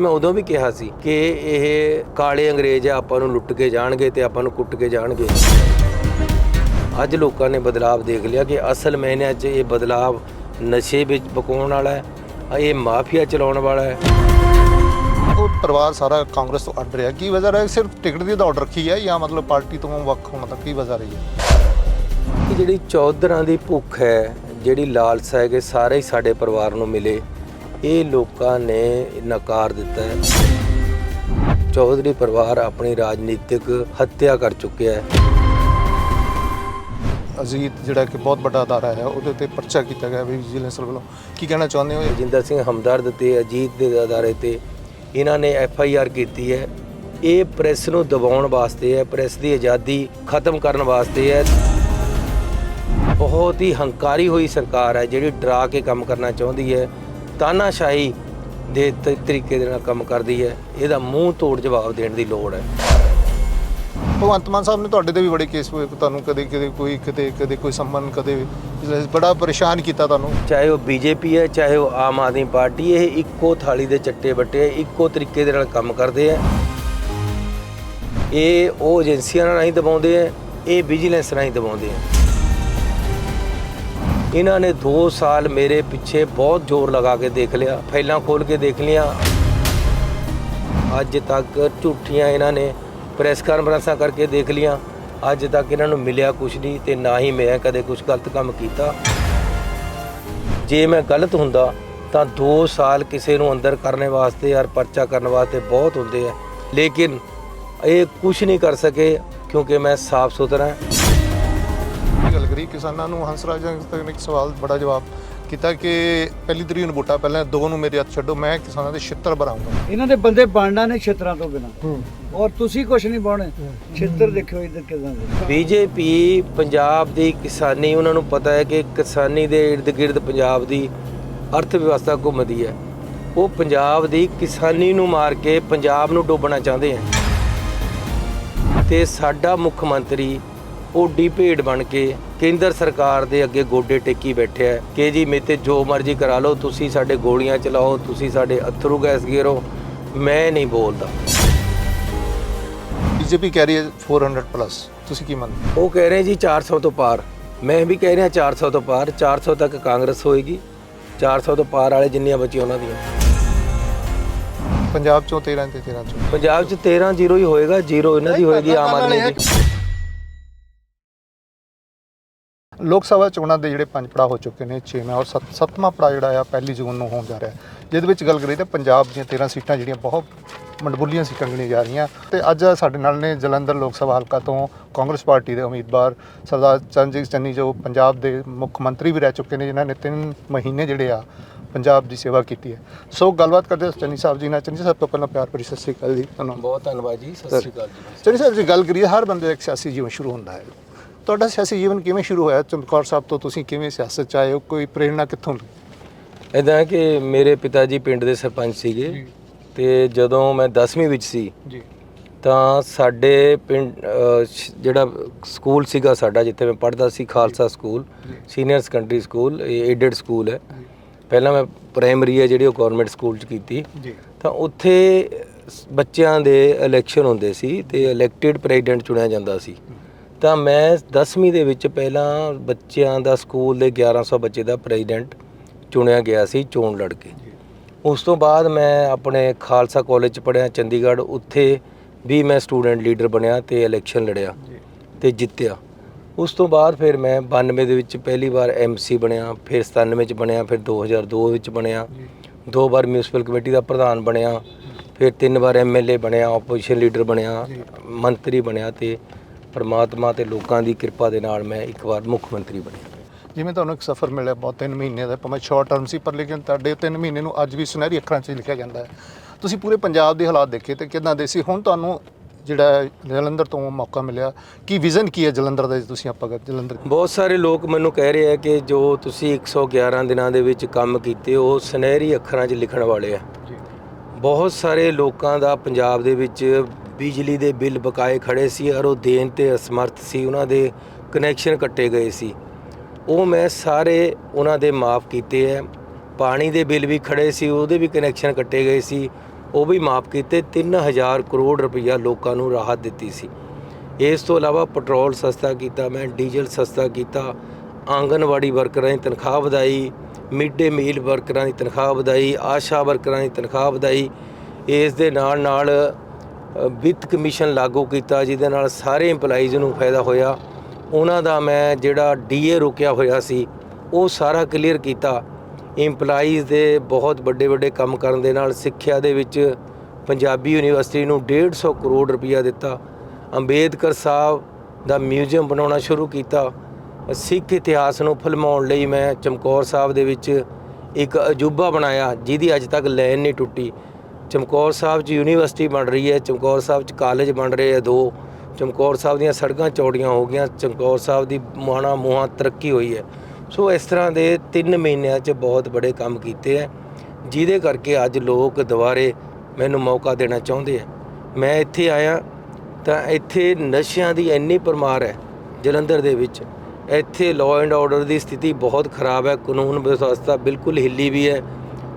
ਮੈਂ ਉਦੋਂ ਵੀ ਕਿਹਾ ਸੀ ਕਿ ਇਹ ਕਾਲੇ ਅੰਗਰੇਜ਼ ਆ ਆਪਾਂ ਨੂੰ ਲੁੱਟ ਕੇ ਜਾਣਗੇ ਤੇ ਆਪਾਂ ਨੂੰ ਕੁੱਟ ਕੇ ਜਾਣਗੇ। ਅੱਜ ਲੋਕਾਂ ਨੇ ਬਦਲਾਵ ਦੇਖ ਲਿਆ ਕਿ ਅਸਲ ਮਾਇਨਿਆਂ 'ਚ ਇਹ ਬਦਲਾਵ ਨਸ਼ੇ ਵਿੱਚ ਪਕਾਉਣ ਵਾਲਾ ਹੈ ਇਹ ਮਾਫੀਆ ਚਲਾਉਣ ਵਾਲਾ ਹੈ। ਉਹ ਪਰਿਵਾਰ ਸਾਰਾ ਕਾਂਗਰਸ ਤੋਂ ਅੱਡ ਰਿਹਾ। ਕੀ ਵਜ੍ਹਾ ਹੈ ਸਿਰਫ ਟਿਕਟ ਦੀ ਦੌੜ ਰੱਖੀ ਹੈ ਜਾਂ ਮਤਲਬ ਪਾਰਟੀ ਤੋਂ ਵੱਖ ਹੋਣ ਦਾ ਕੀ ਵਜ੍ਹਾ ਰਹੀ ਹੈ? ਕਿ ਜਿਹੜੀ ਚੌਧਰਾਂ ਦੀ ਭੁੱਖ ਹੈ ਜਿਹੜੀ ਲਾਲਸਾ ਹੈ ਕਿ ਸਾਰੇ ਹੀ ਸਾਡੇ ਪਰਿਵਾਰ ਨੂੰ ਮਿਲੇ। ਇਹ ਲੋਕਾਂ ਨੇ ਨਕਾਰ ਦਿੱਤਾ ਹੈ। ਚੌਧਰੀ ਪਰਿਵਾਰ ਆਪਣੀ ਰਾਜਨੀਤਿਕ ਹੱਤਿਆ ਕਰ ਚੁੱਕਿਆ ਹੈ। ਅਜੀਤ ਜਿਹੜਾ ਕਿ ਬਹੁਤ ਵੱਡਾ ਅਦਾਰਾ ਹੈ ਉਹਦੇ ਉੱਤੇ ਪਰਚਾ ਕੀਤਾ ਗਿਆ ਵੀ ਵਿਜੀਲੈਂਸ ਵੱਲੋਂ। ਕੀ ਕਹਿਣਾ ਚਾਹੁੰਦੇ ਹੋ ਰਜਿੰਦਰ ਸਿੰਘ ਹਮਦਰਦ ਤੇ ਅਜੀਤ ਦੇ ਅਦਾਰੇ ਤੇ ਇਹਨਾਂ ਨੇ ਐਫ ਆਈ ਆਰ ਕੀਤੀ ਹੈ। ਇਹ ਪ੍ਰੈਸ ਨੂੰ ਦਬਾਉਣ ਵਾਸਤੇ ਹੈ ਪ੍ਰੈਸ ਦੀ ਆਜ਼ਾਦੀ ਖਤਮ ਕਰਨ ਵਾਸਤੇ ਹੈ। ਬਹੁਤ ਹੀ ਹੰਕਾਰੀ ਹੋਈ ਸਰਕਾਰ ਹੈ ਜਿਹੜੀ ਡਰਾ ਕੇ ਕੰਮ ਕਰਨਾ ਚਾਹੁੰਦੀ ਹੈ। ਤਾਨਾਸ਼ਾਹੀ ਦੇ ਤ- ਤਰੀਕੇ ਦੇ ਨਾਲ ਕੰਮ ਕਰਦੀ ਹੈ। ਇਹਦਾ ਮੂੰਹ ਤੋੜ ਜਵਾਬ ਦੇਣ ਦੀ ਲੋੜ ਹੈ। ਭਗਵੰਤ ਮਾਨ ਸਾਹਿਬ ਨੇ ਤੁਹਾਡੇ ਤੇ ਵੀ ਬੜੇ ਕੇਸ ਹੋਏ ਤੁਹਾਨੂੰ ਕਦੇ ਕਦੇ ਕੋਈ ਕਿਤੇ ਕਦੇ ਕੋਈ ਸੰਮਨ ਕਦੇ ਬੜਾ ਪਰੇਸ਼ਾਨ ਕੀਤਾ ਤੁਹਾਨੂੰ। ਚਾਹੇ ਉਹ ਬੀਜੇਪੀ ਹੈ ਚਾਹੇ ਉਹ ਆਮ ਆਦਮੀ ਪਾਰਟੀ ਇਹ ਇੱਕੋ ਥਾਲੀ ਦੇ ਚੱਟੇ ਬੱਟੇ ਹੈ, ਇੱਕੋ ਤਰੀਕੇ ਦੇ ਨਾਲ ਕੰਮ ਕਰਦੇ ਆ ਇਹ ਉਹ ਏਜੰਸੀਆਂ ਨਾਲ ਨਹੀਂ ਦਬਾਉਂਦੇ ਆ ਇਹ ਵਿਜੀਲੈਂਸ ਨਾਲ ਹੀ ਦਬਾਉਂਦੇ ਆ ਇਹਨਾਂ ਨੇ 2 ਸਾਲ ਮੇਰੇ ਪਿੱਛੇ ਬਹੁਤ ਜ਼ੋਰ ਲਗਾ ਕੇ ਦੇਖ ਲਿਆ, ਫਾਈਲਾਂ ਖੋਲ ਕੇ ਦੇਖ ਲਿਆ ਅੱਜ ਤੱਕ ਝੂਠੀਆਂ ਇਹਨਾਂ ਨੇ ਪ੍ਰੈਸ ਕਾਨਫਰੰਸਾਂ ਕਰਕੇ ਦੇਖ ਲੀਆਂ ਅੱਜ ਤੱਕ ਇਹਨਾਂ ਨੂੰ ਮਿਲਿਆ ਕੁਝ ਨਹੀਂ ਤੇ ਨਾ ਹੀ ਮੈਂ ਕਦੇ ਕੁਝ ਗਲਤ ਕੰਮ ਕੀਤਾ। ਜੇ ਮੈਂ ਗਲਤ ਹੁੰਦਾ, ਤਾਂ 2 ਸਾਲ ਕਿਸੇ ਨੂੰ ਅੰਦਰ ਕਰਨੇ ਵਾਸਤੇ ਯਾਰ ਪਰਚਾ ਕਰਨ ਵਾਸਤੇ ਬਹੁਤ ਹੁੰਦੇ ਆ। ਲੇਕਿਨ ਇਹ ਕੁਝ ਨਹੀਂ ਕਰ ਸਕੇ ਕਿਉਂਕਿ ਮੈਂ ਸਾਫ਼ ਸੁਥਰਾ ਹਾਂ। ਗੱਲ ਕਰੀ ਕਿਸਾਨਾਂ ਨੂੰ ਹੰਸਰਾਜ ਤੱਕ ਨੇ ਇੱਕ ਸਵਾਲ ਬੜਾ ਜਵਾਬ ਕੀਤਾ ਕਿ ਪਹਿਲੀ ਤਰੀਕ ਨੂੰ ਵੋਟਾਂ ਪਹਿਲਾਂ ਦੋ ਨੂੰ ਮੇਰੇ ਹੱਥ ਛੱਡੋ ਮੈਂ ਕਿਸਾਨਾਂ ਦੇ ਛਿੱਤਰ ਭਰਾਉਂਗਾ ਇਹਨਾਂ ਦੇ ਬੰਦੇ ਬਣਨਾ ਨੇ ਛੇਤਰਾਂ ਤੋਂ ਬਿਨਾ। ਔਰ ਤੁਸੀਂ ਕੁਛ ਨਹੀਂ ਬਾਉਣੇ ਛੇਤਰ ਦੇਖਿਓ ਇੱਧਰ ਕਿਦਾਂ ਦੇ ਬੀਜੇਪੀ ਪੰਜਾਬ ਦੀ ਕਿਸਾਨੀ ਉਹਨਾਂ ਨੂੰ ਪਤਾ ਹੈ ਕਿ ਕਿਸਾਨੀ ਦੇ ਇਰਦ ਗਿਰਦ ਪੰਜਾਬ ਦੀ ਅਰਥ ਵਿਵਸਥਾ ਘੁੰਮਦੀ ਹੈ। ਉਹ ਪੰਜਾਬ ਦੀ ਕਿਸਾਨੀ ਨੂੰ ਮਾਰ ਕੇ ਪੰਜਾਬ ਨੂੰ ਡੋਬਣਾ ਚਾਹੁੰਦੇ ਹੈ ਤੇ ਸਾਡਾ ਮੁੱਖ ਮੰਤਰੀ ਓਡੀ ਭੇਡ ਬਣ ਕੇ ਕੇਂਦਰ ਸਰਕਾਰ ਦੇ ਅੱਗੇ ਗੋਡੇ ਟੇਕੀ ਬੈਠਿਆ ਹੈ। ਕਿ ਜੀ ਮੇਤੇ ਜੋ ਮਰਜ਼ੀ ਕਰਾ ਲਓ ਤੁਸੀਂ ਸਾਡੇ ਗੋਲੀਆਂ ਚਲਾਓ ਤੁਸੀਂ ਸਾਡੇ ਅਥਰੂ ਗੈਸ ਗੇਰੋ ਮੈਂ ਨਹੀਂ ਬੋਲਦਾ। ਬੀਜੇਪੀ ਕਹਿ ਰਹੀ ਹੈ 400 ਪਲੱਸ ਤੁਸੀਂ ਕੀ ਮੰਨਦੇ? ਉਹ ਕਹਿ ਰਹੇ ਜੀ 400 ਤੋਂ ਪਾਰ। ਮੈਂ ਵੀ ਕਹਿ ਰਿਹਾ 400 ਤੋਂ ਪਾਰ 400 ਤੱਕ ਕਾਂਗਰਸ ਹੋਏਗੀ। 400 ਤੋਂ ਪਾਰ ਵਾਲੇ ਜਿੰਨੀਆਂ ਬਚੀਆਂ ਉਹਨਾਂ ਦੀਆਂ। ਪੰਜਾਬ ਚੋਂ 13 ਤੇ 13 ਚੋਂ। ਪੰਜਾਬ 'ਚ 13 ਜ਼ੀਰੋ ਹੀ ਹੋਏਗਾ ਜ਼ੀਰੋ ਇਹਨਾਂ ਦੀ ਹੋਏਗੀ ਆਮ ਆਦਮੀ ਦੀ। ਲੋਕ ਸਭਾ ਚੋਣਾਂ ਦੇ ਜਿਹੜੇ ਪੰਜ ਪੜਾ ਹੋ ਚੁੱਕੇ ਨੇ 6ਵਾਂ ਔਰ ਸੱਤ- ਸੱਤਵਾਂ ਪੜਾ ਜਿਹੜਾ ਆ ਪਹਿਲੀ ਜੂਨ ਨੂੰ ਹੋਣ ਜਾ ਰਿਹਾ। ਜਿਹਦੇ ਵਿੱਚ ਗੱਲ ਕਰੀਏ ਤਾਂ ਪੰਜਾਬ ਦੀਆਂ 13 ਸੀਟਾਂ ਜਿਹੜੀਆਂ ਬਹੁਤ ਮੰਡਬੁੱਲੀਆਂ ਸੀਟਾਂ ਗਿਣੀਆਂ ਜਾ ਰਹੀਆਂ। ਤੇ ਅੱਜ ਸਾਡੇ ਨਾਲ ਨੇ ਜਲੰਧਰ ਲੋਕ ਸਭਾ ਹਲਕਾ ਤੋਂ ਕਾਂਗਰਸ ਪਾਰਟੀ ਦੇ ਉਮੀਦਵਾਰ ਸਰਦਾਰ ਚਰਨਜੀਤ ਚੰਨੀ ਜੋ ਪੰਜਾਬ ਦੇ ਮੁੱਖ ਮੰਤਰੀ ਵੀ ਰਹਿ ਚੁੱਕੇ ਨੇ ਜਿਨ੍ਹਾਂ ਨੇ 3 ਮਹੀਨੇ ਜਿਹੜੇ ਆ ਪੰਜਾਬ ਦੀ ਸੇਵਾ ਕੀਤੀ ਹੈ। ਸੋ ਗੱਲਬਾਤ ਕਰਦੇ ਹਾਂ ਚੰਨੀ ਸਾਹਿਬ ਜੀ ਨਾਲ। ਚੰਨੀ ਸਾਹਿਬ ਤੋਂ ਪਹਿਲਾਂ ਪਿਆਰ ਭਰੀ ਸਤਿ ਸ੍ਰੀ ਅਕਾਲ ਜੀ। ਤੁਹਾਨੂੰ ਬਹੁਤ ਧੰਨਵਾਦ ਜੀ। ਸਤਿ ਸ਼੍ਰੀ ਅਕਾਲ ਜੀ। ਚੰਨੀ ਸਾਹਿਬ ਜੀ ਗੱਲ ਕਰੀਏ ਹਰ ਬੰਦੇ ਦਾ ਇੱਕ ਸਿਆਸੀ ਜੀਵਨ ਸ਼ੁਰੂ ਹੁੰਦਾ ਹੈ। ਤੁਹਾਡਾ ਸਿਆਸੀ ਜੀਵਨ ਕਿਵੇਂ ਸ਼ੁਰੂ ਹੋਇਆ? ਚਮਕੌਰ ਸਾਹਿਬ ਤੋਂ ਤੁਸੀਂ ਕਿਵੇਂ ਸਿਆਸਤ ਚ ਆਏ ਹੋ? ਕੋਈ ਪ੍ਰੇਰਣਾ ਕਿੱਥੋਂ ਲਈ? ਇਦਾਂ ਕਿ ਮੇਰੇ ਪਿਤਾ ਜੀ ਪਿੰਡ ਦੇ ਸਰਪੰਚ ਸੀਗੇ ਤੇ ਜਦੋਂ ਮੈਂ 10ਵੀਂ ਵਿੱਚ ਸੀ ਜੀ। ਤਾਂ ਸਾਡੇ ਪਿੰਡ ਜਿਹੜਾ ਸਕੂਲ ਸੀਗਾ ਸਾਡਾ ਜਿੱਥੇ ਮੈਂ ਪੜ੍ਹਦਾ ਸੀ Khalsa school senior secondary school ਇਹ ਏਡਡ ਸਕੂਲ ਹੈ। ਪਹਿਲਾਂ ਮੈਂ ਪ੍ਰਾਇਮਰੀ ਹੈ ਜਿਹੜੀ ਉਹ ਗਵਰਨਮੈਂਟ ਸਕੂਲ ਚ ਕੀਤੀ। ਜੀ। ਤਾਂ ਉੱਥੇ ਬੱਚਿਆਂ ਦੇ ਇਲੈਕਸ਼ਨ ਹੁੰਦੇ ਸੀ ਤੇ ਇਲੈਕਟਿਡ ਪ੍ਰੈਜ਼ੀਡੈਂਟ ਚੁਣਿਆ ਜਾਂਦਾ ਸੀ। ਤਾਂ ਮੈਂ 10ਵੀਂ ਦੇ ਵਿੱਚ ਪਹਿਲਾਂ ਬੱਚਿਆਂ ਦਾ ਸਕੂਲ ਦੇ 1100 ਬੱਚੇ ਦਾ ਪ੍ਰੈਜ਼ੀਡੈਂਟ ਚੁਣਿਆ ਗਿਆ ਸੀ ਚੋਣ ਲੜ ਕੇ ਉਸ ਤੋਂ ਬਾਅਦ ਮੈਂ ਆਪਣੇ ਖਾਲਸਾ ਕਾਲਜ ਚ ਪੜ੍ਹਿਆ ਚੰਡੀਗੜ੍ਹ। ਉੱਥੇ ਵੀ ਮੈਂ ਸਟੂਡੈਂਟ ਲੀਡਰ ਬਣਿਆ ਤੇ ਇਲੈਕਸ਼ਨ ਲੜਿਆ ਤੇ ਜਿੱਤਿਆ। ਉਸ ਤੋਂ ਬਾਅਦ ਫਿਰ ਮੈਂ 92 ਦੇ ਵਿੱਚ ਪਹਿਲੀ ਵਾਰ ਐਮਸੀ ਬਣਿਆ ਫਿਰ 97 ਚ ਬਣਿਆ ਫਿਰ 2002 ਵਿੱਚ ਬਣਿਆ। ਦੋ ਵਾਰ ਮਿਊਨਿਸਪਲ ਕਮੇਟੀ ਦਾ ਪ੍ਰਧਾਨ ਬਣਿਆ ਫਿਰ ਤਿੰਨ ਵਾਰ ਐਮਐਲਏ ਬਣਿਆ ਆਪੋਜੀਸ਼ਨ ਲੀਡਰ ਬਣਿਆ ਮੰਤਰੀ ਬਣਿਆ ਤੇ ਪਰਮਾਤਮਾ ਤੇ ਲੋਕਾਂ ਦੀ ਕਿਰਪਾ ਦੇ ਨਾਲ ਮੈਂ ਇੱਕ ਵਾਰ ਮੁੱਖ ਮੰਤਰੀ ਬਣਿਆ। ਜਿਵੇਂ ਤੁਹਾਨੂੰ ਇੱਕ ਸਫ਼ਰ ਮਿਲਿਆ ਬਹੁਤ 3 ਮਹੀਨੇ ਦਾ ਭਾਵੇਂ ਸ਼ਾਰਟ ਟਰਮ ਸੀ ਪਰ ਲੇਕਿਨ ਤੁਹਾਡੇ 3 ਮਹੀਨੇ ਨੂੰ ਅੱਜ ਵੀ ਸੁਨਹਿਰੀ ਅੱਖਰਾਂ 'ਚ ਲਿਖਿਆ ਜਾਂਦਾ ਹੈ। ਤੁਸੀਂ ਪੂਰੇ ਪੰਜਾਬ ਦੇ ਹਾਲਾਤ ਦੇਖੇ ਤੇ ਕਿਦਾਂ ਦੇ ਸੀ? ਹੁਣ ਤੁਹਾਨੂੰ ਜਿਹੜਾ ਜਲੰਧਰ ਤੋਂ ਮੌਕਾ ਮਿਲਿਆ ਕੀ ਵਿਜ਼ਨ ਕੀ ਹੈ ਜਲੰਧਰ ਦਾ ਜੇ ਤੁਸੀਂ ਆਪਾਂ ਅਗਰ ਜਲੰਧਰ ਬਹੁਤ ਸਾਰੇ ਲੋਕ ਮੈਨੂੰ ਕਹਿ ਰਹੇ ਆ ਕਿ ਜੋ ਤੁਸੀਂ 111 ਦਿਨਾਂ ਦੇ ਵਿੱਚ ਕੰਮ ਕੀਤੇ ਉਹ ਸੁਨਹਿਰੀ ਅੱਖਰਾਂ 'ਚ ਲਿਖਣ ਵਾਲੇ ਆ। ਬਹੁਤ ਸਾਰੇ ਲੋਕਾਂ ਦਾ ਪੰਜਾਬ ਦੇ ਵਿੱਚ ਬਿਜਲੀ ਦੇ ਬਿੱਲ ਬਕਾਏ ਖੜੇ ਸੀ ਔਰ ਉਹ ਦੇਣ ਤੇ ਅਸਮਰਥ ਸੀ, ਉਹਨਾਂ ਦੇ ਕਨੈਕਸ਼ਨ ਕੱਟੇ ਗਏ ਸੀ। ਉਹ ਮੈਂ ਸਾਰੇ ਉਹਨਾਂ ਦੇ ਮਾਫ ਕੀਤੇ ਹੈ ਪਾਣੀ ਦੇ ਬਿੱਲ ਵੀ ਖੜੇ ਸੀ, ਉਹਦੇ ਵੀ ਕਨੈਕਸ਼ਨ ਕੱਟੇ ਗਏ ਸੀ। ਉਹ ਵੀ ਮਾਫ ਕੀਤੇ 3000 ਕਰੋੜ ਰੁਪਈਆ ਲੋਕਾਂ ਨੂੰ ਰਾਹਤ ਦਿੱਤੀ ਸੀ। ਇਸ ਤੋਂ ਇਲਾਵਾ ਪੈਟਰੋਲ ਸਸਤਾ ਕੀਤਾ, ਮੈਂ ਡੀਜ਼ਲ ਸਸਤਾ ਕੀਤਾ, ਆਂਗਨਵਾੜੀ ਵਰਕਰਾਂ ਦੀ ਤਨਖਾਹ ਵਧਾਈ, ਮਿਡ ਡੇ ਮੀਲ ਵਰਕਰਾਂ ਦੀ ਤਨਖਾਹ ਵਧਾਈ, ਆਸ਼ਾ ਵਰਕਰਾਂ ਦੀ ਤਨਖਾਹ ਵਧਾਈ। ਇਸ ਦੇ ਨਾਲ ਨਾਲ ਵਿੱਤ ਕਮਿਸ਼ਨ ਲਾਗੂ ਕੀਤਾ, ਜਿਹਦੇ ਨਾਲ ਸਾਰੇ EMPLOYEES ਨੂੰ ਫਾਇਦਾ ਹੋਇਆ। ਉਹਨਾਂ ਦਾ ਮੈਂ ਜਿਹੜਾ ਡੀਏ ਰੁਕਿਆ ਹੋਇਆ ਸੀ, ਉਹ ਸਾਰਾ ਕਲੀਅਰ ਕੀਤਾ। EMPLOYEES ਦੇ ਬਹੁਤ ਵੱਡੇ ਵੱਡੇ ਕੰਮ ਕਰਨ ਦੇ ਨਾਲ ਸਿੱਖਿਆ ਦੇ ਵਿੱਚ ਪੰਜਾਬੀ ਯੂਨੀਵਰਸਿਟੀ ਨੂੰ 150 ਕਰੋੜ ਰੁਪਇਆ ਦਿੱਤਾ। ਅੰਬੇਦਕਰ ਸਾਹਿਬ ਦਾ ਮਿਊਜ਼ੀਅਮ ਬਣਾਉਣਾ ਸ਼ੁਰੂ ਕੀਤਾ। ਸਿੱਖ ਇਤਿਹਾਸ ਨੂੰ ਫਿਲਮਾਉਣ ਲਈ ਮੈਂ ਚਮਕੌਰ ਸਾਹਿਬ ਦੇ ਵਿੱਚ ਇੱਕ ਅਜੂਬਾ ਬਣਾਇਆ, ਜਿਹਦੀ ਅੱਜ ਤੱਕ ਲਾਈਨ ਨਹੀਂ ਟੁੱਟੀ। ਚਮਕੌਰ ਸਾਹਿਬ 'ਚ ਯੂਨੀਵਰਸਿਟੀ ਬਣ ਰਹੀ ਹੈ, ਚਮਕੌਰ ਸਾਹਿਬ 'ਚ ਕਾਲਜ ਬਣ ਰਹੇ ਆ ਦੋ। ਚਮਕੌਰ ਸਾਹਿਬ ਦੀਆਂ ਸੜਕਾਂ ਚੌੜੀਆਂ ਹੋ ਗਈਆਂ, ਚਮਕੌਰ ਸਾਹਿਬ ਦੀ ਮੁਹਾਣਾ ਮੁਹਾਂ ਤਰੱਕੀ ਹੋਈ ਹੈ। ਸੋ ਇਸ ਤਰ੍ਹਾਂ ਦੇ 3 ਮਹੀਨਿਆਂ 'ਚ ਬਹੁਤ ਬੜੇ ਕੰਮ ਕੀਤੇ ਹੈ, ਜਿਹਦੇ ਕਰਕੇ ਅੱਜ ਲੋਕ ਦੁਬਾਰੇ ਮੈਨੂੰ ਮੌਕਾ ਦੇਣਾ ਚਾਹੁੰਦੇ ਆ ਮੈਂ ਇੱਥੇ ਆਇਆ ਤਾਂ ਇੱਥੇ ਨਸ਼ਿਆਂ ਦੀ ਇੰਨੀ ਪਰਮਾਰ ਹੈ ਜਲੰਧਰ ਦੇ ਵਿੱਚ। ਇੱਥੇ ਲਾਅ ਐਂਡ ਆਰਡਰ ਦੀ ਸਥਿਤੀ ਬਹੁਤ ਖਰਾਬ ਹੈ, ਕਾਨੂੰਨ ਵਿਵਸਥਾ ਬਿਲਕੁਲ ਹਿੱਲੀ ਵੀ ਹੈ।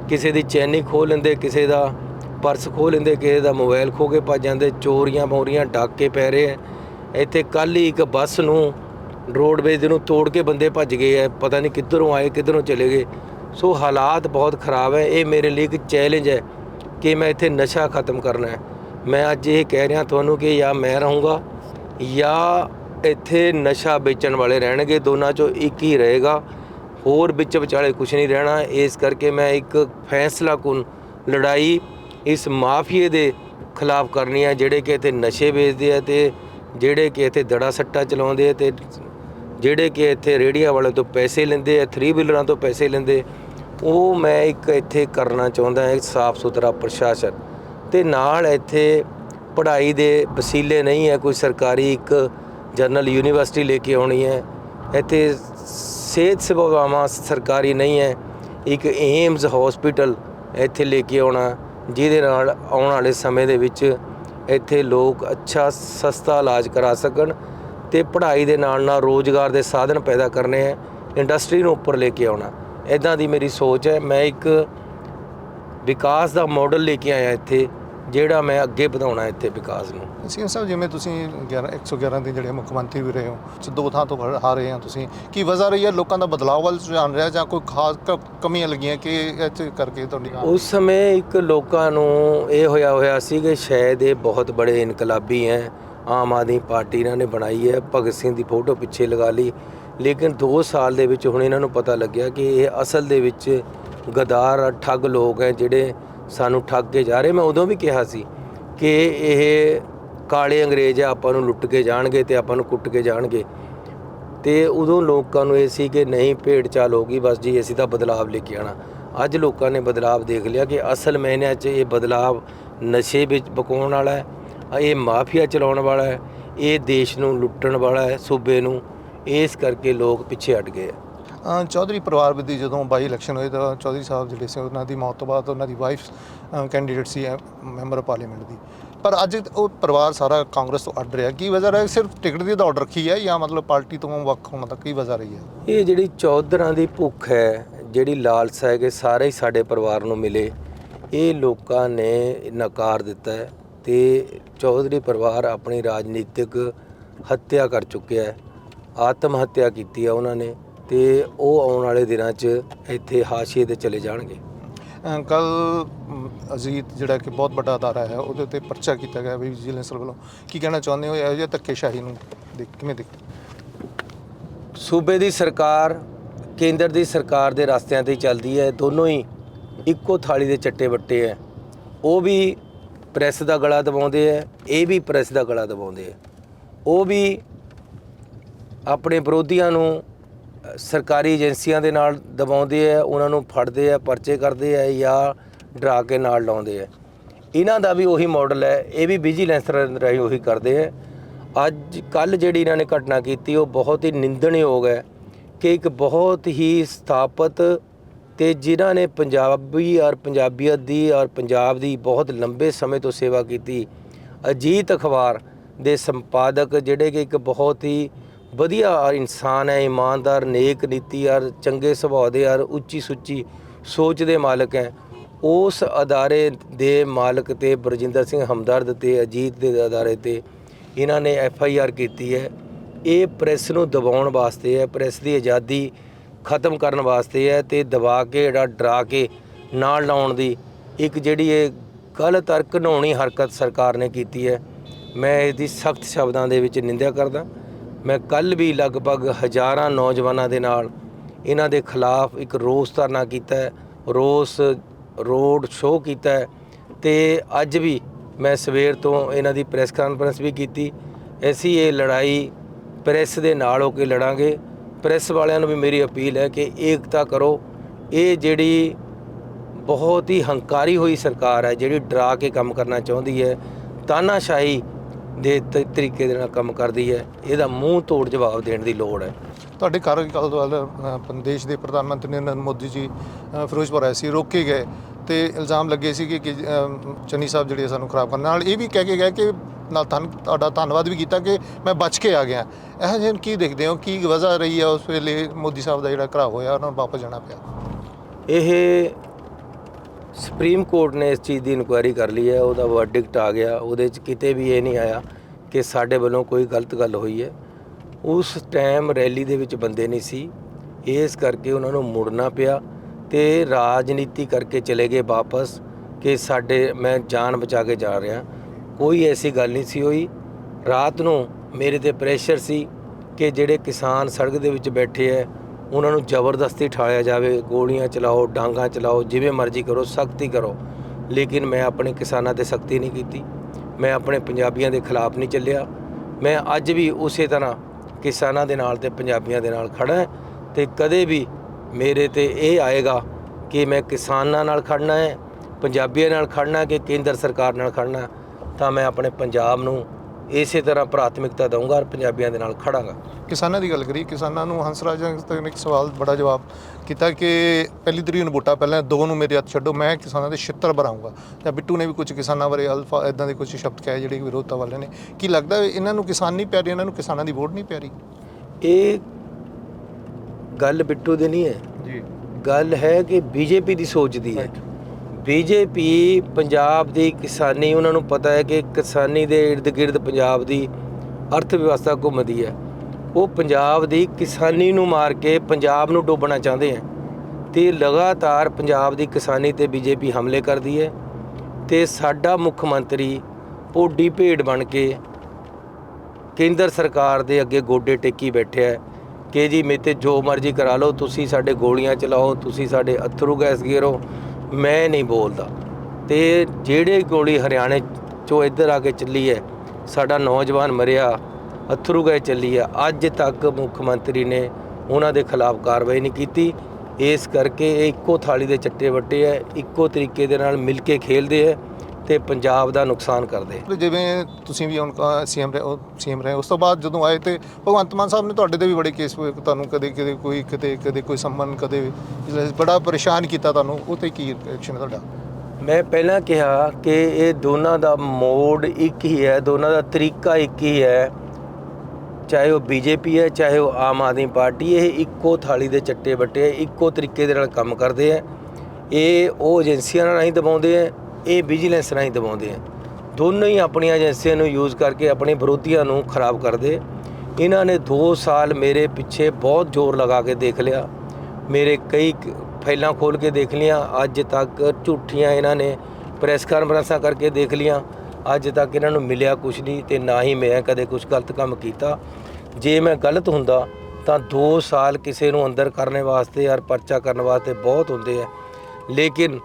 ਕਿਸੇ ਦੀ ਚੈਨੀ ਖੋਹ ਲੈਂਦੇ, ਕਿਸੇ ਦਾ ਪਰਸ ਖੋਹ ਲੈਂਦੇ, ਕਿਸੇ ਦਾ ਮੋਬਾਈਲ ਖੋਹ ਕੇ ਭੱਜ ਜਾਂਦੇ, ਚੋਰੀਆਂ ਮੋਰੀਆਂ ਡਾਕੇ ਪੈ ਰਹੇ ਹੈ ਇੱਥੇ ਕੱਲ ਹੀ ਇੱਕ ਬੱਸ ਨੂੰ ਰੋਡਵੇਜ਼ ਨੂੰ ਤੋੜ ਕੇ ਬੰਦੇ ਭੱਜ ਗਏ ਹੈ ਪਤਾ ਨਹੀਂ ਕਿੱਧਰੋਂ ਆਏ, ਕਿੱਧਰੋਂ ਚਲੇ ਗਏ। ਸੋ ਹਾਲਾਤ ਬਹੁਤ ਖਰਾਬ ਹੈ ਇਹ ਮੇਰੇ ਲਈ ਇੱਕ ਚੈਲੰਜ ਹੈ ਕਿ ਮੈਂ ਇੱਥੇ ਨਸ਼ਾ ਖਤਮ ਕਰਨਾ ਹੈ। ਮੈਂ ਅੱਜ ਇਹ ਕਹਿ ਰਿਹਾ ਤੁਹਾਨੂੰ ਕਿ ਜਾਂ ਮੈਂ ਰਹੂੰਗਾ ਜਾਂ ਇੱਥੇ ਨਸ਼ਾ ਵੇਚਣ ਵਾਲੇ ਰਹਿਣਗੇ, ਦੋਨਾਂ ਚੋਂ ਇੱਕ ਹੀ ਰਹੇਗਾ। ਹੋਰ ਵਿੱਚ ਵਿਚਾਲੇ ਕੁਝ ਨਹੀਂ ਰਹਿਣਾ। ਇਸ ਕਰਕੇ ਮੈਂ ਇੱਕ ਫੈਸਲਾ ਫੈਸਲਾਕੁਨ ਲੜਾਈ ਇਸ ਮਾਫੀਏ ਦੇ ਖਿਲਾਫ ਕਰਨੀ ਹੈ, ਜਿਹੜੇ ਕਿ ਇੱਥੇ ਨਸ਼ੇ ਵੇਚਦੇ ਆ ਤੇ ਜਿਹੜੇ ਕਿ ਇੱਥੇ ਦੜਾ ਸੱਟਾ ਚਲਾਉਂਦੇ ਆ ਤੇ ਜਿਹੜੇ ਕਿ ਇੱਥੇ ਰੇੜੀਆਂ ਵਾਲੇ ਤੋਂ ਪੈਸੇ ਲੈਂਦੇ ਆ 3 ਵੀਲਰਾਂ ਤੋਂ ਪੈਸੇ ਲੈਂਦੇ ਉਹ ਮੈਂ ਇੱਕ ਇੱਥੇ ਕਰਨਾ ਚਾਹੁੰਦਾ ਹਾਂ ਸਾਫ਼ ਸੁਥਰਾ ਪ੍ਰਸ਼ਾਸਨ। ਤੇ ਨਾਲ ਇੱਥੇ ਪੜ੍ਹਾਈ ਦੇ ਵਸੀਲੇ ਨਹੀਂ ਹੈ, ਕੋਈ ਸਰਕਾਰੀ ਇੱਕ ਜਨਰਲ ਯੂਨੀਵਰਸਿਟੀ ਲੈ ਕੇ ਆਉਣੀ ਹੈ। ਇੱਥੇ ਸਿਹਤ ਸੇਵਾਵਾਂ ਸਰਕਾਰੀ ਨਹੀਂ ਹੈ, ਇੱਕ ਏਮਜ਼ ਹਸਪੀਟਲ ਇੱਥੇ ਲੈ ਕੇ ਆਉਣਾ। ਜਿਹਦੇ ਨਾਲ ਆਉਣ ਵਾਲੇ ਸਮੇਂ ਦੇ ਵਿੱਚ ਇੱਥੇ ਲੋਕ ਅੱਛਾ, ਸਸਤਾ ਇਲਾਜ ਕਰਾ ਸਕਣ ਤੇ ਪੜ੍ਹਾਈ ਦੇ ਨਾਲ ਨਾਲ ਰੋਜ਼ਗਾਰ ਦੇ ਸਾਧਨ ਪੈਦਾ ਕਰਨੇ ਹੈ, ਇੰਡਸਟਰੀ ਨੂੰ ਉੱਪਰ ਲੈ ਕੇ ਆਉਣਾ। ਇਦਾਂ ਦੀ ਮੇਰੀ ਸੋਚ ਹੈ। ਮੈਂ ਇੱਕ ਵਿਕਾਸ ਦਾ ਮਾਡਲ ਲੈ ਕੇ ਆਇਆ ਇੱਥੇ। ਜਿਹੜਾ ਮੈਂ ਅੱਗੇ ਵਧਾਉਣਾ ਇੱਥੇ ਵਿਕਾਸ ਨੂੰ। ਸੀਐਮ ਸਾਹਿਬ ਜਿਵੇਂ ਤੁਸੀਂ 11 111 ਦੇ ਜਿਹੜੇ ਮੁੱਖ ਮੰਤਰੀ ਵੀ ਰਹੇ ਹੋ ਚ ਦੋ ਥਾਂ ਤੋਂ ਹਾਰੇ ਹੋ ਤੁਸੀਂ ਕੀ ਵਜ੍ਹਾ ਰਹੀ ਹੈ ਲੋਕਾਂ ਦਾ ਬਦਲਾਅ ਵੱਲ ਜਾਣ ਰਿਹਾ ਜਾਂ ਕੋਈ ਖਾਸ ਕਮੀਆਂ ਲੱਗੀਆਂ ਕਿ 'ਚ ਕਰਕੇ ਤੁਹਾਡੀ ਉਸ ਸਮੇਂ ਇੱਕ ਲੋਕਾਂ ਨੂੰ ਇਹ ਹੋਇਆ ਹੋਇਆ ਸੀ ਕਿ ਸ਼ਾਇਦ ਇਹ ਬਹੁਤ ਬੜੇ ਇਨਕਲਾਬੀ ਹੈ ਆਮ ਆਦਮੀ ਪਾਰਟੀ ਇਹਨਾਂ ਨੇ ਬਣਾਈ ਹੈ ਭਗਤ ਸਿੰਘ ਦੀ ਫੋਟੋ ਪਿੱਛੇ ਲਗਾ ਲਈ ਲੇਕਿਨ 2 ਸਾਲ ਦੇ ਵਿੱਚ ਹੁਣ ਇਹਨਾਂ ਨੂੰ ਪਤਾ ਲੱਗਿਆ ਕਿ ਇਹ ਅਸਲ ਦੇ ਵਿੱਚ ਗਦਾਰ ਠੱਗ ਲੋਕ ਹੈ ਜਿਹੜੇ ਸਾਨੂੰ ਠੱਗ ਕੇ ਜਾ ਰਹੇ। ਮੈਂ ਉਦੋਂ ਵੀ ਕਿਹਾ ਸੀ ਕਿ ਇਹ ਕਾਲੇ ਅੰਗਰੇਜ਼ ਆ, ਆਪਾਂ ਨੂੰ ਲੁੱਟ ਕੇ ਜਾਣਗੇ ਤੇ ਆਪਾਂ ਨੂੰ ਕੁੱਟ ਕੇ ਜਾਣਗੇ। ਤੇ ਉਦੋਂ ਲੋਕਾਂ ਨੂੰ ਇਹ ਸੀ ਕਿ ਨਹੀਂ, ਭੇਡ ਚਾਲ ਹੋ ਗਈ, ਬਸ ਜੀ, ਅਸੀਂ ਤਾਂ ਬਦਲਾਵ ਲੈ ਕੇ ਆਣਾ ਅੱਜ ਲੋਕਾਂ ਨੇ ਬਦਲਾਵ ਦੇਖ ਲਿਆ ਕਿ ਅਸਲ ਮਹੀਨਿਆਂ 'ਚ ਇਹ ਬਦਲਾਵ ਨਸ਼ੇ ਵਿੱਚ ਪਕਾਉਣ ਵਾਲਾ ਹੈ, ਇਹ ਮਾਫੀਆ ਚਲਾਉਣ ਵਾਲਾ ਹੈ, ਇਹ ਦੇਸ਼ ਨੂੰ ਲੁੱਟਣ ਵਾਲਾ ਹੈ, ਸੂਬੇ ਨੂੰ। ਇਸ ਕਰਕੇ ਲੋਕ ਪਿੱਛੇ ਹਟ ਗਏ ਆ। ਅ, ਚੌਧਰੀ ਪਰਿਵਾਰ ਦੀ ਜਦੋਂ ਬਾਈ ਇਲੈਕਸ਼ਨ ਹੋਏ ਤਾਂ ਚੌਧਰੀ ਸਾਹਿਬ ਜਿਹੜੇ ਸੀ ਉਹਨਾਂ ਦੀ ਮੌਤ ਤੋਂ ਬਾਅਦ ਉਹਨਾਂ ਦੀ ਵਾਈਫ ਕੈਂਡੀਡੇਟ ਸੀ ਮੈਂਬਰ ਪਾਰਲੀਮੈਂਟ ਦੀ। ਪਰ ਅੱਜ ਉਹ ਪਰਿਵਾਰ ਸਾਰਾ ਕਾਂਗਰਸ ਤੋਂ ਅੱਡ ਰਿਹਾ। ਕੀ ਵਜ੍ਹਾ ਹੈ ਸਿਰਫ ਟਿਕਟ ਦੀ ਦੌੜ ਰੱਖੀ ਹੈ ਜਾਂ ਮਤਲਬ ਪਾਰਟੀ ਤੋਂ ਵੱਖ ਹੋਣ ਦਾ ਕੀ ਵਜ੍ਹਾ ਰਹੀ ਹੈ ਇਹ ਜਿਹੜੀ ਚੌਧਰਾਂ ਦੀ ਭੁੱਖ ਹੈ ਜਿਹੜੀ ਲਾਲਸਾ ਹੈ ਕਿ ਸਾਰੇ ਹੀ ਸਾਡੇ ਪਰਿਵਾਰ ਨੂੰ ਮਿਲੇ ਇਹ ਲੋਕਾਂ ਨੇ ਨਕਾਰ ਦਿੱਤਾ ਹੈ ਤੇ ਚੌਧਰੀ ਪਰਿਵਾਰ ਆਪਣੀ ਰਾਜਨੀਤਿਕ ਹੱਤਿਆ ਕਰ ਚੁੱਕਿਆ ਹੈ। ਆਤਮ ਹੱਤਿਆ ਕੀਤੀ ਹੈ ਉਹਨਾਂ ਨੇ। ਤੇ ਉਹ ਆਉਣ ਵਾਲੇ ਦਿਨਾਂ 'ਚ ਇੱਥੇ ਹਾਸ਼ੀਏ ਤੇ ਚਲੇ ਜਾਣਗੇ। ਕੱਲ ਅਜੀਤ ਜਿਹੜਾ ਕਿ ਬਹੁਤ ਵੱਡਾ ਅਦਾਰਾ ਹੈ ਉਹਦੇ ਉੱਤੇ ਪਰਚਾ ਕੀਤਾ ਗਿਆ ਵੀ ਵਿਜੀਲੈਂਸ ਵੱਲੋਂ। ਕੀ ਕਹਿਣਾ ਚਾਹੁੰਦੇ ਹੋ? ਇਹੋ ਜਿਹੇ ਧੱਕੇਸ਼ਾਹੀ ਨੂੰ ਦੇਖ ਕਿਵੇਂ ਦੇਖ ਸੂਬੇ ਦੀ ਸਰਕਾਰ ਕੇਂਦਰ ਦੀ ਸਰਕਾਰ ਦੇ ਰਸਤਿਆਂ ਤੇ ਚੱਲਦੀ ਹੈ ਦੋਨੋਂ ਹੀ ਇੱਕੋ ਥਾਲੀ ਦੇ ਚੱਟੇ ਵੱਟੇ ਹੈ। ਉਹ ਵੀ ਪ੍ਰੈਸ ਦਾ ਗਲਾ ਦਬਾਉਂਦੇ ਹੈ ਇਹ ਵੀ ਪ੍ਰੈਸ ਦਾ ਗਲਾ ਦਬਾਉਂਦੇ ਹੈ। ਉਹ ਵੀ ਆਪਣੇ ਵਿਰੋਧੀਆਂ ਨੂੰ ਸਰਕਾਰੀ ਏਜੰਸੀਆਂ ਦੇ ਨਾਲ ਦਬਾਉਂਦੇ ਆ, ਉਹਨਾਂ ਨੂੰ ਫੜਦੇ ਆ, ਪਰਚੇ ਕਰਦੇ ਆ ਜਾਂ ਡਰਾ ਕੇ ਨਾਲ ਲਾਉਂਦੇ ਆ। ਇਹਨਾਂ ਦਾ ਵੀ ਉਹੀ ਮਾਡਲ ਹੈ, ਇਹ ਵੀ ਵਿਜੀਲੈਂਸ ਰਾਹੀਂ ਉਹੀ ਕਰਦੇ ਆ। ਅੱਜ ਕੱਲ ਜਿਹੜੀ ਇਹਨਾਂ ਨੇ ਘਟਨਾ ਕੀਤੀ, ਉਹ ਬਹੁਤ ਹੀ ਨਿੰਦਣਯੋਗ ਹੈ ਕਿ ਇੱਕ ਬਹੁਤ ਹੀ ਸਥਾਪਿਤ ਤੇ ਜਿਨ੍ਹਾਂ ਨੇ ਪੰਜਾਬੀ ਔਰ ਪੰਜਾਬੀਅਤ ਦੀ ਔਰ ਪੰਜਾਬ ਦੀ ਬਹੁਤ ਲੰਬੇ ਸਮੇਂ ਤੋਂ ਸੇਵਾ ਕੀਤੀ, ਅਜੀਤ ਅਖਬਾਰ ਦੇ ਸੰਪਾਦਕ, ਜਿਹੜੇ ਕਿ ਇੱਕ ਬਹੁਤ ਹੀ ਵਧੀਆ ਇਨਸਾਨ ਹੈ, ਇਮਾਨਦਾਰ, ਨੇਕ ਨੀਤੀ ਔਰ ਚੰਗੇ ਸੁਭਾਅ ਦੇ ਔਰ ਉੱਚੀ ਸੁੱਚੀ ਸੋਚ ਦੇ ਮਾਲਕ ਹੈ। ਉਸ ਅਦਾਰੇ ਦੇ ਮਾਲਕ ਤੇ ਬਰਜਿੰਦਰ ਸਿੰਘ ਹਮਦਰਦ ਤੇ ਅਜੀਤ ਦੇ ਅਦਾਰੇ ਤੇ ਇਹਨਾਂ ਨੇ ਐਫ ਆਈ ਆਰ ਕੀਤੀ ਹੈ। ਇਹ ਪ੍ਰੈਸ ਨੂੰ ਦਬਾਉਣ ਵਾਸਤੇ ਹੈ, ਪ੍ਰੈਸ ਦੀ ਆਜ਼ਾਦੀ ਖਤਮ ਕਰਨ ਵਾਸਤੇ ਹੈ ਤੇ ਦਬਾ ਕੇ, ਜਿਹੜਾ ਡਰਾ ਕੇ ਨਾਲ ਲਾਉਣ ਦੀ ਇੱਕ ਜਿਹੜੀ ਇਹ ਗਲਤ ਅਰ ਘਿਨਾਉਣੀ ਹਰਕਤ ਸਰਕਾਰ ਨੇ ਕੀਤੀ ਹੈ। ਮੈਂ ਇਸ ਦੀ ਸਖਤ ਸ਼ਬਦਾਂ ਦੇ ਵਿੱਚ ਨਿੰਦਿਆ ਕਰਦਾ। ਮੈਂ ਕੱਲ ਵੀ ਲਗਭਗ ਹਜ਼ਾਰਾਂ ਨੌਜਵਾਨਾਂ ਦੇ ਨਾਲ ਇਹਨਾਂ ਦੇ ਖਿਲਾਫ ਇੱਕ ਰੋਸ ਧਰਨਾ ਕੀਤਾ ਹੈ, ਰੋਸ ਰੋਡ ਸ਼ੋਅ ਕੀਤਾ ਹੈ ਤੇ ਅੱਜ ਵੀ ਮੈਂ ਸਵੇਰ ਤੋਂ ਇਹਨਾਂ ਦੀ ਪ੍ਰੈਸ ਕਾਨਫਰੰਸ ਵੀ ਕੀਤੀ। ਅਸੀਂ ਇਹ ਲੜਾਈ ਪ੍ਰੈਸ ਦੇ ਨਾਲ ਹੋ ਕੇ ਲੜਾਂਗੇ। ਪ੍ਰੈਸ ਵਾਲਿਆਂ ਨੂੰ ਵੀ ਮੇਰੀ ਅਪੀਲ ਹੈ ਕਿ ਏਕਤਾ ਕਰੋ। ਇਹ ਜਿਹੜੀ ਬਹੁਤ ਹੀ ਹੰਕਾਰੀ ਹੋਈ ਸਰਕਾਰ ਹੈ, ਜਿਹੜੀ ਡਰਾ ਕੇ ਕੰਮ ਕਰਨਾ ਚਾਹੁੰਦੀ ਹੈ, ਤਾਨਾਸ਼ਾਹੀ ਦੇ ਤ- ਤਰੀਕੇ ਦੇ ਨਾਲ ਕੰਮ ਕਰਦੀ ਹੈ। ਇਹਦਾ ਮੂੰਹ ਤੋੜ ਜਵਾਬ ਦੇਣ ਦੀ ਲੋੜ ਹੈ। ਤੁਹਾਡੇ ਕਾਰਜਕਾਲ ਬਾਅਦ ਦੇਸ਼ ਦੇ ਪ੍ਰਧਾਨ ਮੰਤਰੀ ਨਰਿੰਦਰ ਮੋਦੀ ਜੀ ਅ, ਫਿਰੋਜ਼ਪੁਰ ਆਏ ਸੀ ਰੋਕੇ ਗਏ ਤੇ ਇਲਜ਼ਾਮ ਲੱਗੇ ਸੀ ਕਿ ਕਿ, ਅ, ਚੰਨੀ ਸਾਹਿਬ ਜਿਹੜੇ ਸਾਨੂੰ ਖਰਾਬ ਕਰਨ। ਨਾਲ ਇਹ ਵੀ ਕਹਿ ਕੇ ਗਏ ਕਿ ਨਾਲ ਧੰਨ ਤੁਹਾਡਾ ਧੰਨਵਾਦ ਵੀ ਕੀਤਾ ਕਿ ਮੈਂ ਬਚ ਕੇ ਆ ਗਿਆ। ਇਹ ਜਿਹੇ ਨੂੰ ਕੀ ਦੇਖਦੇ ਹੋ? ਕੀ ਵਜ੍ਹਾ ਰਹੀ ਹੈ ਉਸ ਵੇਲੇ ਮੋਦੀ ਸਾਹਿਬ ਦਾ ਜਿਹੜਾ ਘਰਾ ਹੋਇਆ ਉਹਨਾਂ ਨੂੰ ਵਾਪਸ ਜਾਣਾ ਪਿਆ? ਇਹ ਸੁਪਰੀਮ ਕੋਰਟ ਨੇ ਇਸ ਚੀਜ਼ ਦੀ ਇਨਕੁਆਇਰੀ ਕਰ ਲਈ ਹੈ, ਉਹਦਾ ਵਰਡਿਕਟ ਆ ਗਿਆ, ਉਹਦੇ 'ਚ ਕਿਤੇ ਵੀ ਇਹ ਨਹੀਂ ਆਇਆ ਕਿ ਸਾਡੇ ਵੱਲੋਂ ਕੋਈ ਗਲਤ ਗੱਲ ਹੋਈ ਹੈ। ਉਸ ਟਾਈਮ ਰੈਲੀ ਦੇ ਵਿੱਚ ਬੰਦੇ ਨਹੀਂ ਸੀ, ਇਸ ਕਰਕੇ ਉਹਨਾਂ ਨੂੰ ਮੁੜਨਾ ਪਿਆ ਤੇ ਰਾਜਨੀਤੀ ਕਰਕੇ ਚਲੇ ਗਏ ਵਾਪਸ ਕਿ ਸਾਡੇ, ਮੈਂ ਜਾਨ ਬਚਾ ਕੇ ਜਾ ਰਿਹਾ। ਕੋਈ ਐਸੀ ਗੱਲ ਨਹੀਂ ਸੀ ਹੋਈ। ਰਾਤ ਨੂੰ ਮੇਰੇ ਤੇ ਪ੍ਰੈਸ਼ਰ ਸੀ ਕਿ ਜਿਹੜੇ ਕਿਸਾਨ ਸੜਕ ਦੇ ਵਿੱਚ ਬੈਠੇ ਐ ਉਹਨਾਂ ਨੂੰ ਜ਼ਬਰਦਸਤੀ ਠਾਲਿਆ ਜਾਵੇ, ਗੋਲੀਆਂ ਚਲਾਓ, ਡਾਂਗਾ ਚਲਾਓ, ਜਿਵੇਂ ਮਰਜ਼ੀ ਕਰੋ, ਸਖਤੀ ਕਰੋ। ਲੇਕਿਨ ਮੈਂ ਆਪਣੇ ਕਿਸਾਨਾਂ ਤੇ ਸਖਤੀ ਨਹੀਂ ਕੀਤੀ। ਮੈਂ ਆਪਣੇ ਪੰਜਾਬੀਆਂ ਦੇ ਖਿਲਾਫ ਨਹੀਂ ਚੱਲਿਆ। ਮੈਂ ਅੱਜ ਵੀ ਉਸੇ ਤਰ੍ਹਾਂ ਕਿਸਾਨਾਂ ਦੇ ਨਾਲ ਤੇ ਪੰਜਾਬੀਆਂ ਦੇ ਨਾਲ ਖੜਾ ਹਾਂ ਤੇ ਕਦੇ ਵੀ ਮੇਰੇ ਤੇ ਇਹ ਆਏਗਾ ਕਿ ਮੈਂ ਕਿਸਾਨਾਂ ਨਾਲ ਖੜਨਾ ਹੈ, ਪੰਜਾਬੀਆਂ ਨਾਲ ਖੜਨਾ ਕਿ ਕੇਂਦਰ ਸਰਕਾਰ ਨਾਲ ਖੜਨਾ ਤਾਂ ਮੈਂ ਆਪਣੇ ਪੰਜਾਬ ਨੂੰ ਇਸੇ ਤਰ੍ਹਾਂ ਪ੍ਰਾਥਮਿਕਤਾ ਦਊਂਗਾ ਔਰ ਪੰਜਾਬੀਆਂ ਦੇ ਨਾਲ ਖੜਾਂਗਾ। ਕਿਸਾਨਾਂ ਦੀ ਗੱਲ ਕਰੀ ਕਿਸਾਨਾਂ ਨੂੰ ਹੰਸਰਾਜ ਨੇ ਇੱਕ ਸਵਾਲ ਬੜਾ ਜਵਾਬ ਕੀਤਾ ਕਿ ਪਹਿਲੀ ਤਰੀਕ ਨੂੰ ਵੋਟਾਂ ਪਹਿਲਾਂ ਦੋ ਨੂੰ ਮੇਰੇ ਹੱਥ ਛੱਡੋ ਮੈਂ ਕਿਸਾਨਾਂ ਦੇ ਛਿੱਤਰ ਭਰਾਉਂਗਾ ਜਾਂ ਬਿੱਟੂ ਨੇ ਵੀ ਕੁਝ ਕਿਸਾਨਾਂ ਬਾਰੇ ਅਲਫਾ ਇਦਾਂ ਦੇ ਕੁਝ ਸ਼ਬਦ ਕਹੇ ਜਿਹੜੇ ਵਿਰੋਧਤਾ ਵਾਲੇ ਨੇ। ਕੀ ਲੱਗਦਾ ਇਹਨਾਂ ਨੂੰ ਕਿਸਾਨ ਨਹੀਂ ਪਿਆਰੀ ਇਹਨਾਂ ਨੂੰ ਕਿਸਾਨਾਂ ਦੀ ਵੋਟ ਨਹੀਂ ਪਿਆਰੀ? ਇਹ ਗੱਲ ਬਿੱਟੂ ਦੀ ਨਹੀਂ ਹੈ। ਜੀ। ਗੱਲ ਹੈ ਕਿ ਬੀਜੇਪੀ ਦੀ ਸੋਚਦੀ ਹੈ। ਬੀਜੇਪੀ ਪੰਜਾਬ ਦੀ ਕਿਸਾਨੀ, ਉਹਨਾਂ ਨੂੰ ਪਤਾ ਹੈ ਕਿ ਕਿਸਾਨੀ ਦੇ ਇਰਦ ਗਿਰਦ ਪੰਜਾਬ ਦੀ ਅਰਥ ਵਿਵਸਥਾ ਘੁੰਮਦੀ ਹੈ। ਉਹ ਪੰਜਾਬ ਦੀ ਕਿਸਾਨੀ ਨੂੰ ਮਾਰ ਕੇ ਪੰਜਾਬ ਨੂੰ ਡੋਬਣਾ ਚਾਹੁੰਦੇ ਹੈ ਤੇ ਲਗਾਤਾਰ ਪੰਜਾਬ ਦੀ ਕਿਸਾਨੀ ਤੇ ਬੀਜੇਪੀ ਹਮਲੇ ਕਰਦੀ ਹੈ ਤੇ ਸਾਡਾ ਮੁੱਖ ਮੰਤਰੀ ਪੋਡੀ ਭੇਡ ਬਣ ਕੇ ਕੇਂਦਰ ਸਰਕਾਰ ਦੇ ਅੱਗੇ ਗੋਡੇ ਟੇਕੀ ਬੈਠਿਆ ਹੈ ਕਿ ਜੀ ਮੇਤੇ ਜੋ ਮਰਜ਼ੀ ਕਰਾ ਲਓ, ਤੁਸੀਂ ਸਾਡੇ ਗੋਲੀਆਂ ਚਲਾਓ, ਤੁਸੀਂ ਸਾਡੇ ਅਥਰੂ ਗੈਸ ਗੇਰੋ ਮੈਂ ਨਹੀਂ ਬੋਲਦਾ। ਤੇ ਜਿਹੜੇ ਗੋਲੀ ਹਰਿਆਣੇ ਚੋਂ ਇੱਧਰ ਆ ਕੇ ਚੱਲੀ ਹੈ, ਸਾਡਾ ਨੌਜਵਾਨ ਮਰਿਆ, ਅਥਰੂ ਗੈਸ ਚੱਲੀ ਹੈ। ਅੱਜ ਤੱਕ ਮੁੱਖ ਮੰਤਰੀ ਨੇ ਉਹਨਾਂ ਦੇ ਖਿਲਾਫ ਕਾਰਵਾਈ ਨਹੀਂ ਕੀਤੀ। ਇਸ ਕਰਕੇ ਇਹ ਇੱਕੋ ਥਾਲੀ ਦੇ ਚੱਟੇ ਵੱਟੇ ਹੈ, ਇੱਕੋ ਤਰੀਕੇ ਦੇ ਨਾਲ ਮਿਲ ਕੇ ਖੇਲਦੇ ਹੈ। ਤੇ ਪੰਜਾਬ ਦਾ ਨੁਕਸਾਨ ਕਰਦੇ ਜਿਵੇਂ ਤੁਸੀਂ ਵੀ ਹੁਣ ਸੀਐਮ ਰਹੇ ਸੀਐਮ ਰਹੇ ਉਸ ਤੋਂ ਬਾਅਦ ਜਦੋਂ ਆਏ ਤੇ ਭਗਵੰਤ ਮਾਨ ਸਾਹਿਬ ਨੇ ਤੁਹਾਡੇ ਤੇ ਵੀ ਬੜੇ ਕੇਸ ਹੋਏ ਤੁਹਾਨੂੰ ਕਦੇ ਕਦੇ ਕੋਈ ਕਿਤੇ ਕਦੇ ਕੋਈ ਸੰਮਨ ਕਦੇ ਬੜਾ ਪਰੇਸ਼ਾਨ ਕੀਤਾ ਤੁਹਾਨੂੰ ਉਹ ਤੇ ਕੀ ਰਿਐਕਸ਼ਨ ਹੈ ਤੁਹਾਡਾ? ਮੈਂ ਪਹਿਲਾਂ ਕਿਹਾ ਕਿ ਇਹ ਦੋਨਾਂ ਦਾ ਮੋਡ ਇੱਕ ਹੀ ਹੈ ਦੋਨਾਂ ਦਾ ਤਰੀਕਾ ਇੱਕ ਹੀ ਹੈ। ਚਾਹੇ ਉਹ ਬੀਜੇਪੀ ਹੈ ਚਾਹੇ ਉਹ ਆਮ ਆਦਮੀ ਪਾਰਟੀ ਇਹ ਇੱਕੋ ਥਾਲੀ ਦੇ ਚੱਟੇ ਬੱਟੇ ਇੱਕੋ ਤਰੀਕੇ ਦੇ ਨਾਲ ਕੰਮ ਕਰਦੇ ਹੈ। ਇਹ ਉਹ ਏਜੰਸੀਆਂ ਨਾਲ ਨਹੀਂ ਦਬਾਉਂਦੇ ਹੈ ਇਹ ਵਿਜੀਲੈਂਸ ਰਾਹੀਂ ਦਬਾਉਂਦੇ ਹੈ ਦੋਨੋਂ ਹੀ ਆਪਣੀਆਂ ਏਜੰਸੀਆਂ ਨੂੰ ਯੂਜ਼ ਕਰਕੇ ਆਪਣੇ ਵਿਰੋਧੀਆਂ ਨੂੰ ਖਰਾਬ ਕਰਦੇ। ਇਹਨਾਂ ਨੇ 2 ਸਾਲ ਮੇਰੇ ਪਿੱਛੇ ਬਹੁਤ ਜ਼ੋਰ ਲਗਾ ਕੇ ਦੇਖ ਲਿਆ। ਮੇਰੇ ਕਈ ਫਾਈਲਾਂ ਖੋਲ ਕੇ ਦੇਖ ਲੀਆਂ ਅੱਜ ਤੱਕ ਝੂਠੀਆਂ ਇਹਨਾਂ ਨੇ ਪ੍ਰੈਸ ਕਾਨਫਰੰਸਾਂ ਕਰਕੇ ਦੇਖ ਲੀਆਂ ਅੱਜ ਤੱਕ ਇਹਨਾਂ ਨੂੰ ਮਿਲਿਆ ਕੁਝ ਨਹੀਂ ਤੇ ਨਾ ਹੀ ਮੈਂ ਕਦੇ ਕੁਝ ਗਲਤ ਕੰਮ ਕੀਤਾ। ਜੇ ਮੈਂ ਗਲਤ ਹੁੰਦਾ, ਤਾਂ 2 ਸਾਲ ਕਿਸੇ ਨੂੰ ਅੰਦਰ ਕਰਨੇ ਵਾਸਤੇ ਯਾਰ ਪਰਚਾ ਕਰਨ ਵਾਸਤੇ ਬਹੁਤ ਹੁੰਦੇ ਆ। ਲੇਕਿਨ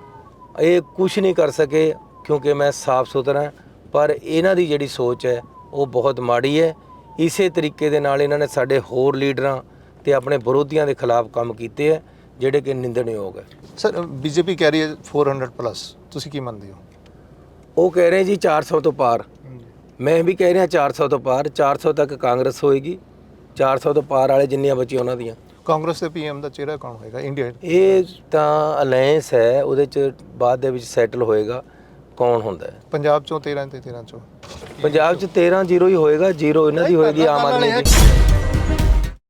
ਇਹ ਕੁਝ ਨਹੀਂ ਕਰ ਸਕੇ ਕਿਉਂਕਿ ਮੈਂ ਸਾਫ਼ ਸੁਥਰਾ ਪਰ ਇਹਨਾਂ ਦੀ ਜਿਹੜੀ ਸੋਚ ਹੈ ਉਹ ਬਹੁਤ ਮਾੜੀ ਹੈ। ਇਸੇ ਤਰੀਕੇ ਦੇ ਨਾਲ ਇਹਨਾਂ ਨੇ ਸਾਡੇ ਹੋਰ ਲੀਡਰਾਂ ਤੇ ਆਪਣੇ ਵਿਰੋਧੀਆਂ ਦੇ ਖਿਲਾਫ ਕੰਮ ਕੀਤੇ ਹੈ ਜਿਹੜੇ ਕਿ ਨਿੰਦਣਯੋਗ ਹੈ। ਸਰ ਬੀਜੇਪੀ ਕਹਿ ਰਹੀ ਹੈ 400 ਪਲੱਸ ਤੁਸੀਂ ਕੀ ਮੰਨਦੇ ਹੋ? ਉਹ ਕਹਿ ਰਹੇ ਜੀ 400 ਤੋਂ ਪਾਰ। ਮੈਂ ਵੀ ਕਹਿ ਰਿਹਾ 400 ਤੋਂ ਪਾਰ 400 ਤੱਕ ਕਾਂਗਰਸ ਹੋਏਗੀ 400 ਤੋਂ ਪਾਰ ਵਾਲੇ ਜਿੰਨੀਆਂ ਬਚੀਆਂ ਉਹਨਾਂ ਦੀਆਂ। ਕਾਂਗਰਸ ਦੇ ਪੀਐਮ ਦਾ ਚਿਹਰਾ ਕੌਣ ਹੋਏਗਾ? ਇੰਡੀਆ ਇਹ ਤਾਂ ਅਲਾਈਅੰਸ ਹੈ ਉਹਦੇ ਚ ਬਾਅਦ ਦੇ ਵਿੱਚ ਸੈਟਲ ਹੋਏਗਾ। ਕੌਣ ਹੁੰਦਾ ਹੈ? ਪੰਜਾਬ ਚੋਂ 13 ਤੇ 13 ਚੋਂ। ਪੰਜਾਬ ਚ 13 ਜ਼ੀਰੋ ਹੀ ਹੋਏਗਾ ਜ਼ੀਰੋ ਇਹਨਾਂ ਦੀ ਹੋਏਗੀ ਆਮ ਆਦਮੀ ਦੀ।